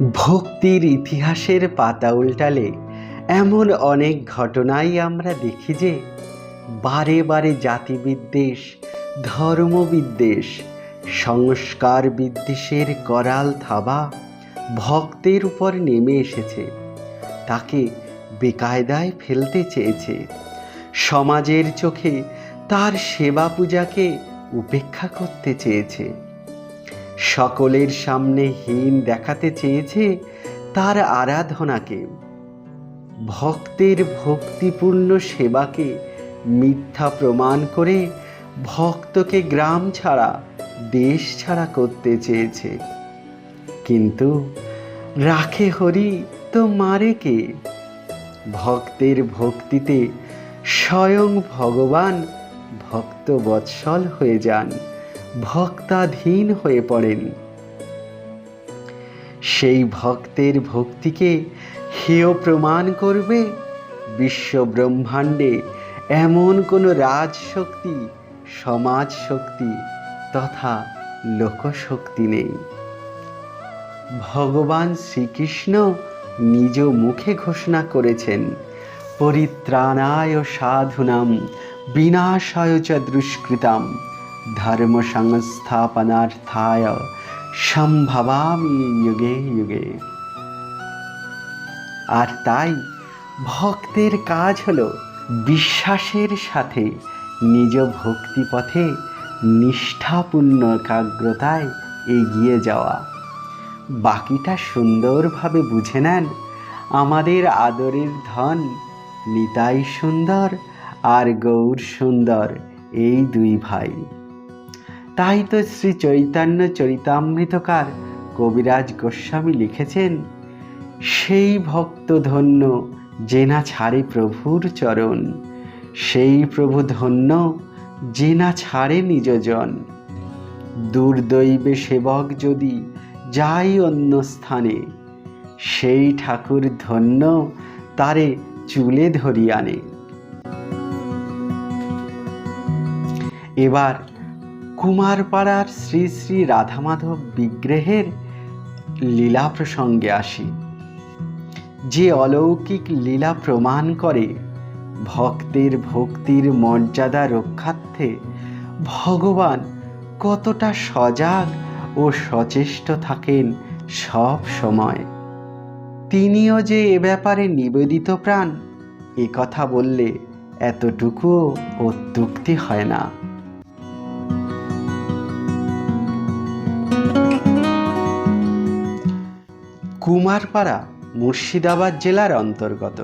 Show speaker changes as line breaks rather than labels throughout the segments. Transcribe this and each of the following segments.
ভক্তির ইতিহাসের পাতা উল্টালে এমন অনেক ঘটনাই আমরা দেখি যে বারে বারে জাতিবিদ্বেষ, ধর্মবিদ্বেষ, সংস্কার বিদ্বেষের করাল থাবা ভক্তের উপর নেমে এসেছে। তাকে বেকায়দায় ফেলতে চেয়েছে। সমাজের চোখে তার সেবা পূজাকে উপেক্ষা করতে চেয়েছে। সকলের সামনে হীন দেখাতে চেয়েছে তার আরাধনাকে। ভক্তের ভক্তিপূর্ণ সেবাকে মিথ্যা প্রমাণ করে ভক্তকে গ্রাম ছাড়া, দেশ ছাড়া করতে চেয়েছে। কিন্তু রাখে হরি, তো মারে কে? ভক্তের ভক্তিতে স্বয়ং ভগবান ভক্ত বৎসল হয়ে যান। ভক্তাধীন হয়ে পড়েন। সেই ভক্তের ভক্তিকে হেয় প্রমাণ করবে বিশ্ব ব্রহ্মাণ্ডে এমন কোনো রাজশক্তি সমাজ শক্তি তথা লোকশক্তি নেই। ভগবান শ্রীকৃষ্ণ নিজ মুখে ঘোষণা করেছেন, পরিত্রাণায় সাধুনাম, বিনাশায় চ দুষ্কৃতাম। ধর্ম সংস্থাপনার্থায় সম্ভবামি যুগে যুগে আর তাই ভক্তের কাজ হল বিশ্বাসের সাথে নিজ ভক্তিপথে নিষ্ঠাপূর্ণ একাগ্রতায় এগিয়ে যাওয়া। বাকিটা সুন্দরভাবে বুঝে নেন আমাদের আদরের ধন, নিতাই সুন্দর আর গৌর সুন্দর এই দুই ভাই। তাই তো শ্রী চৈতন্য চরিতামৃতকার কবিরাজ গোস্বামী লিখেছেন, সেই ভক্ত ধন্য যে না ছাড়ে প্রভুর চরণ, সেই প্রভু ধন্য যে না ছাড়ে নিজজন দুর্দৈবে সেবক যদি যাই অন্য স্থানে, সেই ঠাকুর ধন্য তারে চুলে ধরি আনে। এবার কুমারপাড়ার শ্রী শ্রী রাধামাধব বিগ্রহের লীলা প্রসঙ্গে আসি। যে অলৌকিক লীলা প্রমাণ করে ভক্তের ভক্তির মর্যাদা রক্ষার্থে ভগবান কতটা সজাগ ও সচেষ্ট থাকেন সব সময়। তিনিও যে এ ব্যাপারে নিবেদিত প্রাণ, এ কথা বললে এতটুকুও অত্যুক্তি হয় না। কুমারপাড়া মুর্শিদাবাদ জেলার অন্তর্গত।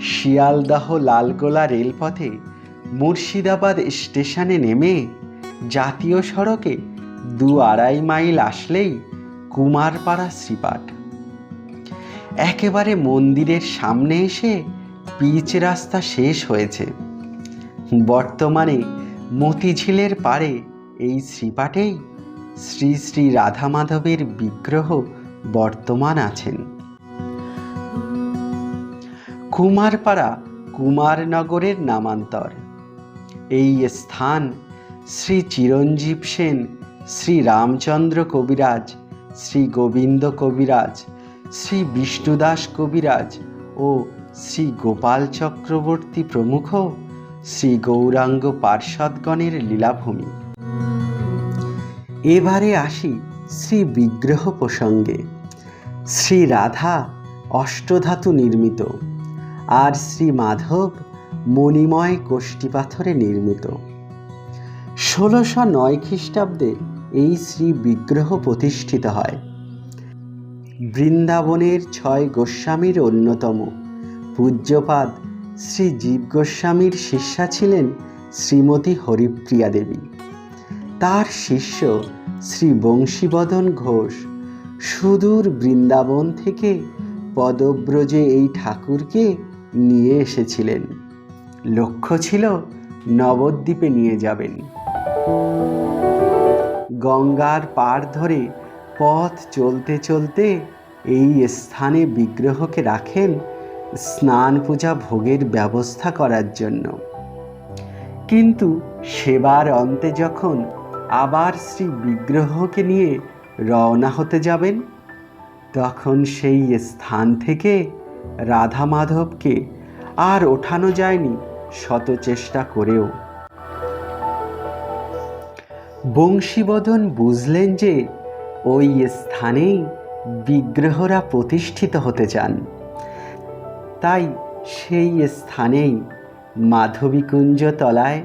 শিয়ালদাহ লালগোলা রেলপথে মুর্শিদাবাদ স্টেশনে নেমে জাতীয় সড়কে দু আড়াই মাইল আসলেই কুমারপাড়া শ্রীপাঠ একেবারে মন্দিরের সামনে এসে পিচ রাস্তা শেষ হয়েছে। বর্তমানে মতিঝিলের পারে এই শ্রীপাঠেই শ্রী শ্রী রাধা মাধবের বিগ্রহ বর্তমান আছেন। কুমারপাড়া কুমারনগরের নামান্তর। এই স্থান শ্রী চিরঞ্জীব সেন, শ্রী রামচন্দ্র কবিরাজ, শ্রী গোবিন্দ কবিরাজ, শ্রী বিষ্ণুদাস কবিরাজ ও শ্রী গোপাল চক্রবর্তী প্রমুখ শ্রী গৌরাঙ্গ পার্ষদগণের লীলাভূমি। এবারে আসি শ্রী বিগ্রহ প্রসঙ্গে শ্রী রাধা অষ্টধাতু নির্মিত আর শ্রী মাধব মণিময় কোষ্ঠী পাথরে নির্মিত। ষোলোশো নয় খ্রিস্টাব্দে এই শ্রী বিগ্রহ প্রতিষ্ঠিত হয়। বৃন্দাবনের ছয় গোস্বামীর অন্যতম পূজ্যপাদ শ্রী জীব গোস্বামীর শিষ্যা ছিলেন শ্রীমতী হরিপ্রিয়া দেবী। তার শিষ্য শ্রী বংশীবদন ঘোষ। সুদূর বৃন্দাবন থেকে পদব্রজে এই ঠাকুরকে নিয়ে এসেছিলেন। লক্ষ্য ছিল নবদ্বীপে নিয়ে যাবেন। গঙ্গার পার ধরে পথ চলতে চলতে এই স্থানে বিগ্রহকে রাখেন স্নান পূজা ভোগের ব্যবস্থা করার জন্য। কিন্তু সেবার অন্তে যখন আবার শ্রী বিগ্রহকে নিয়ে রওনা হতে যাবেন? তখন সেই স্থান থেকে রাধা মাধবকে আর ওঠানো যায়নি শত চেষ্টা করেও। বংশীবদন বুঝলেন যে ওই স্থানেই বিগ্রহরা প্রতিষ্ঠিত হতে চান। তাই সেই স্থানেই মাধবীকুঞ্জ তলায়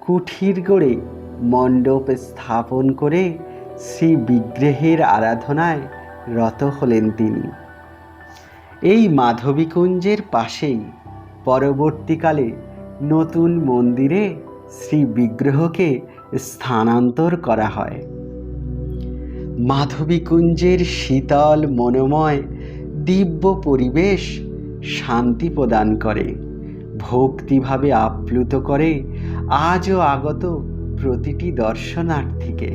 কুঠির গড়ে মণ্ডপ স্থাপন করে শ্রী বিগ্রহের আরাধনায় রত হলেন তিনি। এই মাধবীকুঞ্জের পাশেই পরবর্তীকালে নতুন মন্দিরে শ্রী বিগ্রহকে স্থানান্তর করা হয়। মাধবীকুঞ্জের শীতল মনোময় দিব্য পরিবেশ শান্তি প্রদান করে, ভক্তিভাবে আপ্লুত করে, আজও আগত প্রতিটি দর্শনার্থীকে।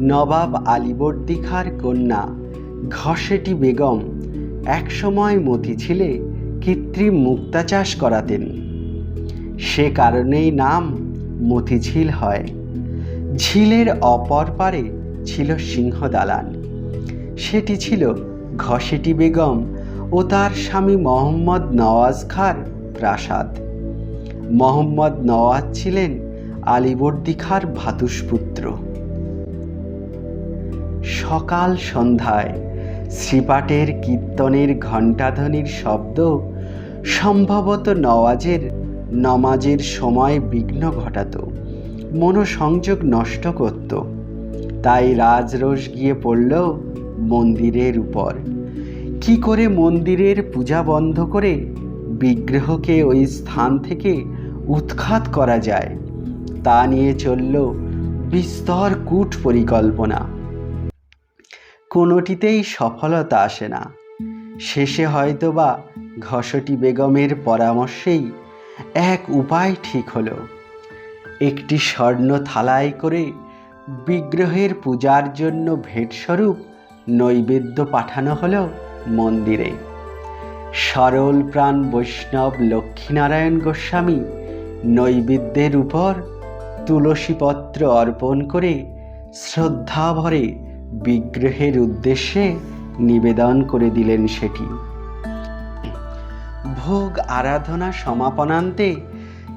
নবাব আলীবর্দী খাঁর কন্যা ঘসেটি বেগম একসময় মতিঝিলে কৃত্রিম মুক্তা চাষ করাতেন। সে কারণেই নাম মতিঝিল হয়। ঝিলের অপর পারে ছিল সিংহ দালান সেটি ছিল ঘসেটি বেগম ও তার স্বামী মোহাম্মদ নওয়াজ খাঁর প্রাসাদ। মোহাম্মদ নওয়াজ ছিলেন আলীবর্দী খাঁর ভাতুষপুত্র। সকাল সন্ধ্যায় শ্রীপাটের কীর্তনের ঘণ্টাধ্বনির শব্দ সম্ভবত নওয়াজের নমাজের সময় বিঘ্ন ঘটাত, মনোসংযোগ নষ্ট করত। তাই রাজরোষ গিয়ে পড়ল মন্দিরের উপর। কি করে মন্দিরের পূজা বন্ধ করে বিগ্রহকে ওই স্থান থেকে উৎখাত করা যায়? তা নিয়ে চলল বিস্তর কূট পরিকল্পনা। কোনোটিতেই সফলতা আসে না। শেষে হয়তোবা ঘসটি বেগমের পরামর্শেই এক উপায় ঠিক হলো। একটি স্বর্ণ থালায় করে বিগ্রহের পূজার জন্য ভেটস্বরূপ নৈবেদ্য পাঠানো হলো মন্দিরে। সরল প্রাণ বৈষ্ণব লক্ষ্মীনারায়ণ গোস্বামী নৈবেদ্যের উপর তুলসীপত্র অর্পণ করে শ্রদ্ধাভরে বিগ্রহের উদ্দেশ্যে নিবেদন করে দিলেন সেটি। ভোগ আরাধনা সমাপনান্তে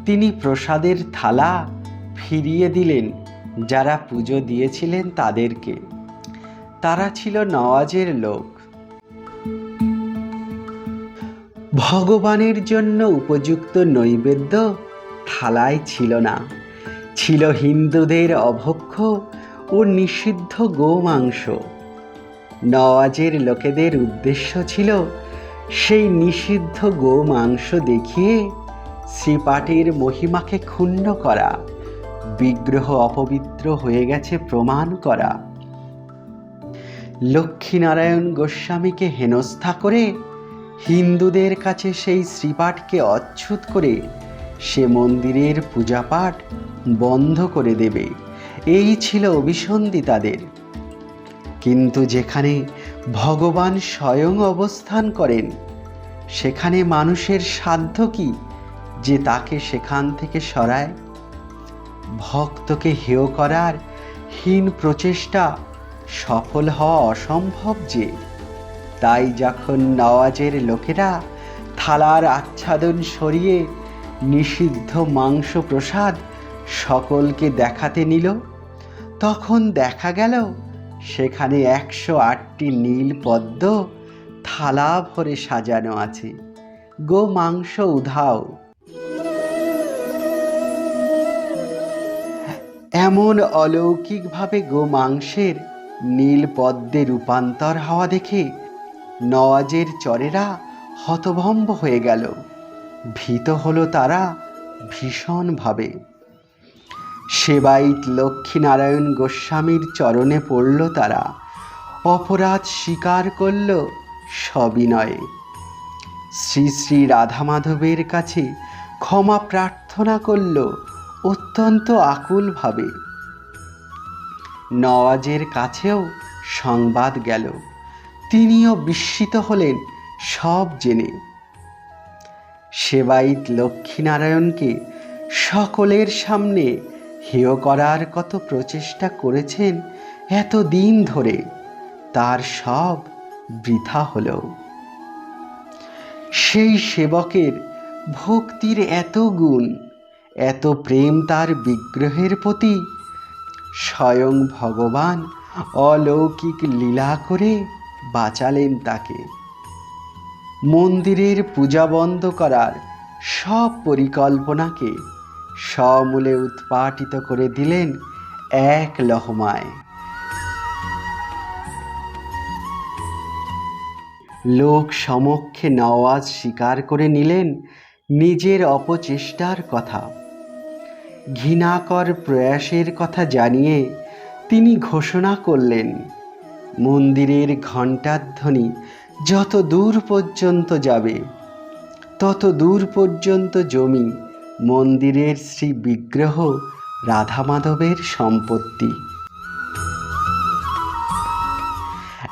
তিনি প্রসাদের থালা ফিরিয়ে দিলেন, যারা পুজো দিয়েছিলেন তাদেরকে। তারা ছিল নওয়াজের লোক। ভগবানের জন্য উপযুক্ত নৈবেদ্য থালায় ছিল না। ছিল হিন্দুদের অভক্ষ ও নিষিদ্ধ গোমাংস। নওয়াজের লোকেদের উদ্দেশ্য ছিল সেই নিষিদ্ধ গোমাংস দেখিয়ে শ্রীপাঠের মহিমাকে ক্ষুণ্ণ করা, বিগ্রহ অপবিত্র হয়ে গেছে প্রমাণ করা। লক্ষ্মীনারায়ণ গোস্বামীকে হেনস্থা করে হিন্দুদের কাছে সেই শ্রীপাঠকে অচ্ছুত করে সে মন্দিরের পূজাপাঠ বন্ধ করে দেবে। এই ছিল অভিসন্ধি তাদের। কিন্তু যেখানে ভগবান স্বয়ং অবস্থান করেন, সেখানে মানুষের সাধ্য কি যে তাকে সেখান থেকে সরায়? ভক্তকে হেয় করার হীন প্রচেষ্টা সফল হওয়া অসম্ভব যে। তাই যখন নওয়াজের লোকেরা থালার আচ্ছাদন সরিয়ে নিষিদ্ধ মাংস প্রসাদ সকলকে দেখাতে নিল, তখন দেখা গেল সেখানে একশো আটটি নীল পদ্ম থালা ভরে সাজানো আছে। গো মাংস উধাও। এমন অলৌকিকভাবে গো মাংসের নীল পদ্মে রূপান্তর হওয়া দেখে নওয়াজের চরেরা হতভম্ব হয়ে গেল। ভীত হলো তারা ভীষণভাবে। সেবাইত লক্ষ্মীনারায়ণ গোস্বামীর চরণে পড়ল তারা। অপরাধ স্বীকার করল সবিনয়ে। শ্রী শ্রী রাধা মাধবের কাছে ক্ষমা প্রার্থনা করল অত্যন্ত আকুলভাবে। নওয়াজের কাছেও সংবাদ গেল। তিনিও বিস্মিত হলেন সব জেনে। সেবাইত লক্ষ্মীনারায়ণকে সকলের সামনে হেয় করার কত প্রচেষ্টা করেছেন এত দিন ধরে, তার সব বৃথা হলো। সেই সেবকের ভক্তির এত গুণ, এত প্রেম তার বিগ্রহের প্রতি, স্বয়ং ভগবান অলৌকিক লীলা করে বাঁচালেন তাকে। মন্দিরের পূজা বন্ধ করার সব পরিকল্পনাকে সমূলে উৎপাটিত করে দিলেন এক লহমায়। লোক সমক্ষে নওয়াজ স্বীকার করে নিলেন নিজের অপচেষ্টার কথা। ঘৃণাকর প্রয়াসের কথা জানিয়ে তিনি ঘোষণা করলেন মন্দিরের ঘণ্টাধ্বনি যত দূর পর্যন্ত যাবে, তত দূর পর্যন্ত জমি মন্দিরের শ্রী বিগ্রহ রাধা মাধবের সম্পত্তি।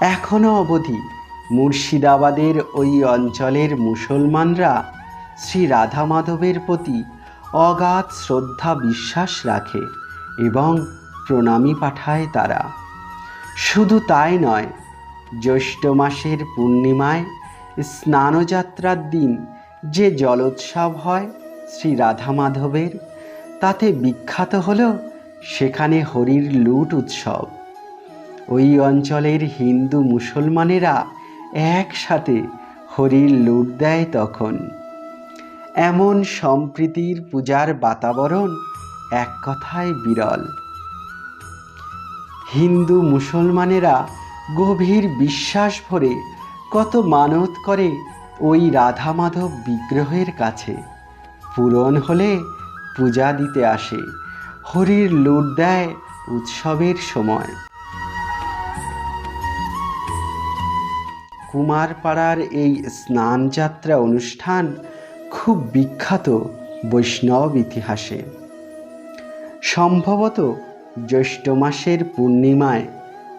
এখনও অবধি মুর্শিদাবাদের ওই অঞ্চলের মুসলমানরা শ্রী রাধা মাধবের প্রতি অগাধ শ্রদ্ধা বিশ্বাস রাখে এবং প্রণামী পাঠায় তারা। শুধু তাই নয়, জ্যৈষ্ঠ মাসের পূর্ণিমায় স্নানযাত্রার দিন যে জলোৎসব হয় শ্রী রাধা মাধবের তাতে বিখ্যাত হল সেখানে হরির লুট উৎসব। ওই অঞ্চলের হিন্দু মুসলমানেরা একসাথে হরির লুট দেয় তখন। এমন সম্প্রীতির পূজার বাতাবরণ এক কথায় বিরল। হিন্দু মুসলমানেরা গভীর বিশ্বাস ভরে কত মানত করে ওই রাধা মাধব বিগ্রহের কাছে। পূরণ হলে পূজা দিতে আসে, হরির লুট দেয় উৎসবের সময়। কুমারপাড়ার এই স্নানযাত্রা অনুষ্ঠান খুব বিখ্যাত বৈষ্ণব ইতিহাসে। সম্ভবত জ্যৈষ্ঠ মাসের পূর্ণিমায়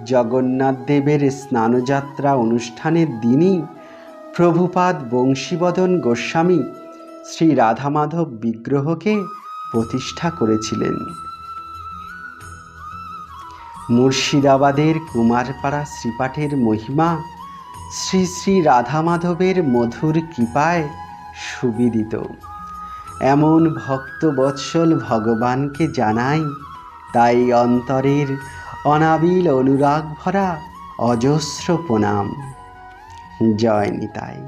জগন্নাথ দেবের স্নানযাত্রা অনুষ্ঠানের দিনই প্রভুপাদ বংশীবদন গোস্বামী শ্রী রাধামাধব বিগ্রহকে প্রতিষ্ঠা করেছিলেন। মুর্শিদাবাদের কুমারপাড়া শ্রীপাঠের মহিমা শ্রী শ্রী রাধামাধবের মধুর কৃপায় সুবিদিত। এমন ভক্তবৎসল ভগবানকে জানাই তাই অন্তরের অনাবিল অনুরাগ ভরা অজস্র প্রণাম। জয় নিতাই।